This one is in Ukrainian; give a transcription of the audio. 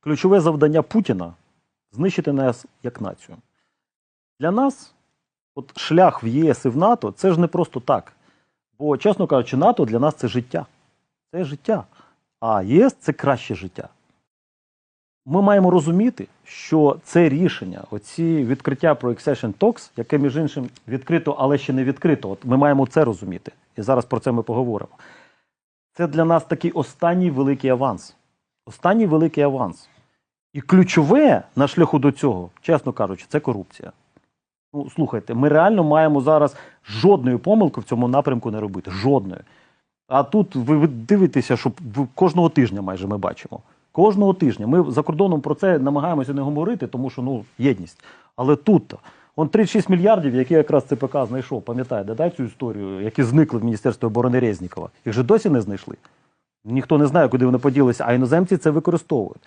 ключове завдання Путіна знищити нас як націю. Для нас от шлях в ЄС і в НАТО це ж не просто так. Бо, чесно кажучи, НАТО для нас це життя. Це життя. А ЄС це краще життя. Ми маємо розуміти, що це рішення, оці відкриття про Accession Talks, яке, між іншим, відкрито, але ще не відкрито. От ми маємо це розуміти. І зараз про це ми поговоримо. Це для нас такий останній великий аванс. Останній великий аванс. І ключове на шляху до цього, чесно кажучи, це корупція. Ну, слухайте, ми реально маємо зараз жодної помилки в цьому напрямку не робити. Жодної. А тут ви, ви дивитеся, що кожного тижня майже ми бачимо. Кожного тижня. Ми за кордоном про це намагаємося не говорити, тому що ну, єдність. Але тут, он 36 мільярдів, які якраз ЦПК знайшов, пам'ятаєте, да, цю історію, які зникли в Міністерстві оборони Резнікова. Їх же досі не знайшли. Ніхто не знає, куди вони поділися, а іноземці це використовують.